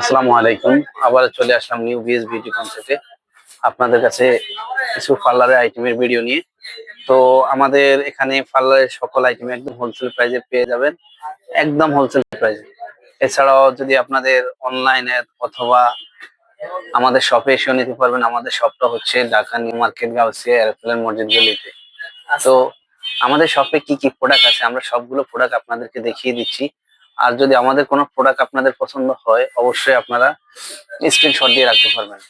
আসসালামু আলাইকুম। আবার চলে আসলাম নিউ বিএস বিউটি কনসেপ্টে আপনাদের কাছে কিছু পার্লারের আইটেমের ভিডিও নিয়ে। তো আমাদের এখানে পার্লারের সকল আইটেম একদম হোলসেল প্রাইসে পেয়ে যাবেন। একদম হোলসেল প্রাইসে এছাড়াও যদি আপনাদের অনলাইনে অথবা আমাদের শপে এসেও নিতে পারবেন, আমাদের শপটা হচ্ছে Dhaka new market, Gausia airplane মসজিদ গলিতে। তো আমাদের শপে কি কি প্রোডাক্ট আছে, আমরা সবগুলো প্রোডাক্ট আপনাদেরকে দেখিয়ে দিচ্ছি। আর যদি আমাদের কোনো প্রোডাক্ট আপনাদের পছন্দ হয়, অবশ্যই আপনারা স্ক্রিনশট দিয়ে রাখতে পারবেন।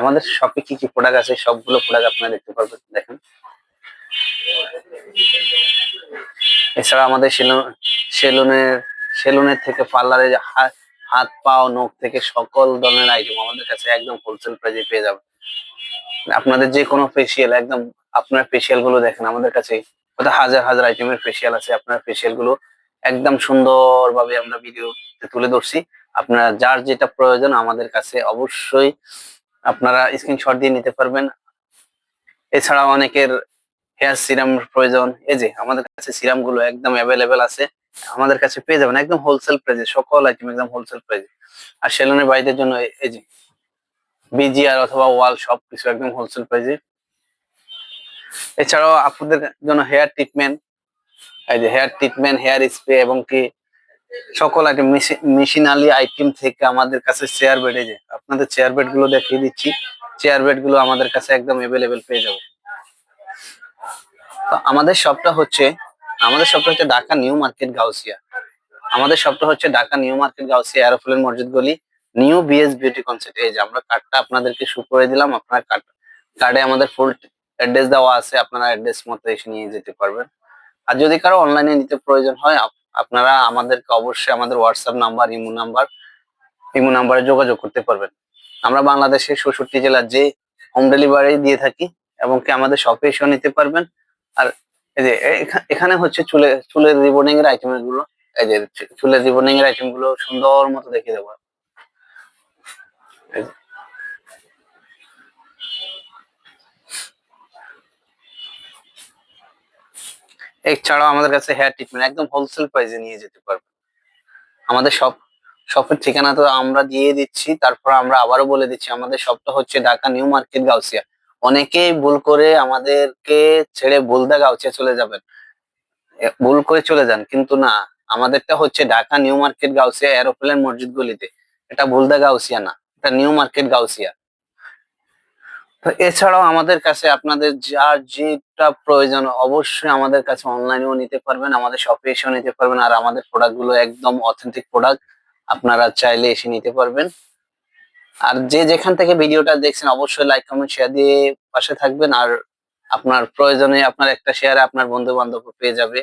আমাদের শপে কি কি প্রোডাক্ট আছে, সবগুলো প্রোডাক্ট আপনারা দেখতে পারবেন, দেখেন। এছাড়া আমাদের সেলুন, সেলুনের সেলুনের থেকে পার্লারে হাত, পা ও নখ থেকে সকল ধরনের আইটেম আমাদের কাছে একদম হোলসেল প্রাইসে পেয়ে যাবেন। আপনাদের যে কোনো ফেসিয়াল একদম আপনার ফেসিয়ালগুলো দেখেন, আমাদের কাছে হাজার হাজার আইটেমের ফেসিয়াল আছে, আপনার ফেসিয়ালগুলো একদম সুন্দরভাবে আমরা ভিডিও তুলে ধরছি। আপনারা যার যেটা প্রয়োজন আমাদের কাছে অবশ্যই আপনারা স্ক্রিনশট দিয়ে নিতে পারবেন। এছাড়া অনেকের হেয়ার সিরাম প্রয়োজন। এই যে, আমাদের কাছে সিরামগুলো একদম অ্যাভেলেবেল আছে। আমাদের কাছে পেয়ে যাবেন একদম হোলসেল প্রাইসে সকল আইটেম একদম হোলসেল প্রাইসে আর সেলুনের বাইদের জন্য এই যে বিজিআর অথবা ওয়াল সব কিছু একদম হোলসেল প্রাইসে এছাড়াও আপনাদের জন্য হেয়ার ট্রিটমেন্ট এই যে হেয়ার ট্রিটমেন্ট হেয়ার স্প্রে এবং কি সকল আইটেম মেশিনালি আইটেম থেকে আমাদের কাছে চেয়ার বেড যে আপনাদের চেয়ার বেডগুলো দেখিয়ে দিচ্ছি। চেয়ার বেডগুলো আমাদের কাছে একদম অ্যাভেলেবেল পেয়ে যাবে তো আমাদের শপটা হচ্ছে, আমাদের শপটা হচ্ছে ঢাকা নিউ মার্কেট গাউসিয়া। আমাদের শপটা হচ্ছে Dhaka new market Gausia aeroplane মসজিদ গলি। নিউ বিএস বিউটি কনসেপ্ট এই যে আমরা কার্ডটা আপনাদেরকে শু করে দিলাম। আপনার কার্ড কার্ডে আমাদের ফুল অ্যাড্রেস দেওয়া আছে। আপনারা অ্যাড্রেস মতো এসে নিয়ে যেতে পারবেন। আর যদি কারও অনলাইনে নিতে প্রয়োজন হয়, আপ- আপনারা আমাদেরকে অবশ্যই আমাদের WhatsApp number imo number imo নাম্বারে যোগাযোগ করতে পারবেন। আমরা বাংলাদেশের ষষট্টি জেলার যে হোম ডেলিভারি দিয়ে থাকি এবং কি আমাদের শপে এসেও নিতে পারবেন। আর এই যে এখানে হচ্ছে চুলে চুলের রিবনিং এর আইটেমগুলো, এই যে চুলের রিবনিং এর আইটেমগুলো সুন্দর মতো দেখিয়ে দেবো। এছাড়াও আমাদের কাছে হেয়ার ট্রিটমেন্ট একদম হোলসেল প্রাইসে নিয়ে যেতে পারবেন আমাদের সব শপের ঠিকানা তো আমরা দিয়ে দিচ্ছি, তারপর আমরা আবারও বলে দিচ্ছি, আমাদের শপটা হচ্ছে ঢাকা নিউ মার্কেট গাউসিয়া। অনেকেই ভুল করে আমাদেরকে ছেড়ে বুলদা গাউসিয়া চলে যাবেন। ভুল করে চলে যান, কিন্তু না, আমাদেরটা হচ্ছে Dhaka new market Gausia aeroplane মসজিদ গলিতে এটা বুলদা গাউসিয়া না, এটা নিউ মার্কেট গাউসিয়া। তো এছাড়াও আমাদের কাছে আপনাদের যার যেটা প্রয়োজন অবশ্যই আমাদের কাছে অনলাইনেও নিতে পারবেন, আমাদের শপে এসেও নিতে পারবেন, আর আমাদের প্রোডাক্টগুলো একদম অথেন্টিক প্রোডাক্ট আপনারা চাইলে এসে নিতে পারবেন। আর যে যেখান থেকে ভিডিওটা দেখছেন অবশ্যই লাইক কমেন্ট শেয়ার দিয়ে পাশে থাকবেন, আর আপনার প্রয়োজনে আপনার একটা শেয়ারে আপনার বন্ধু বান্ধব পেয়ে যাবে।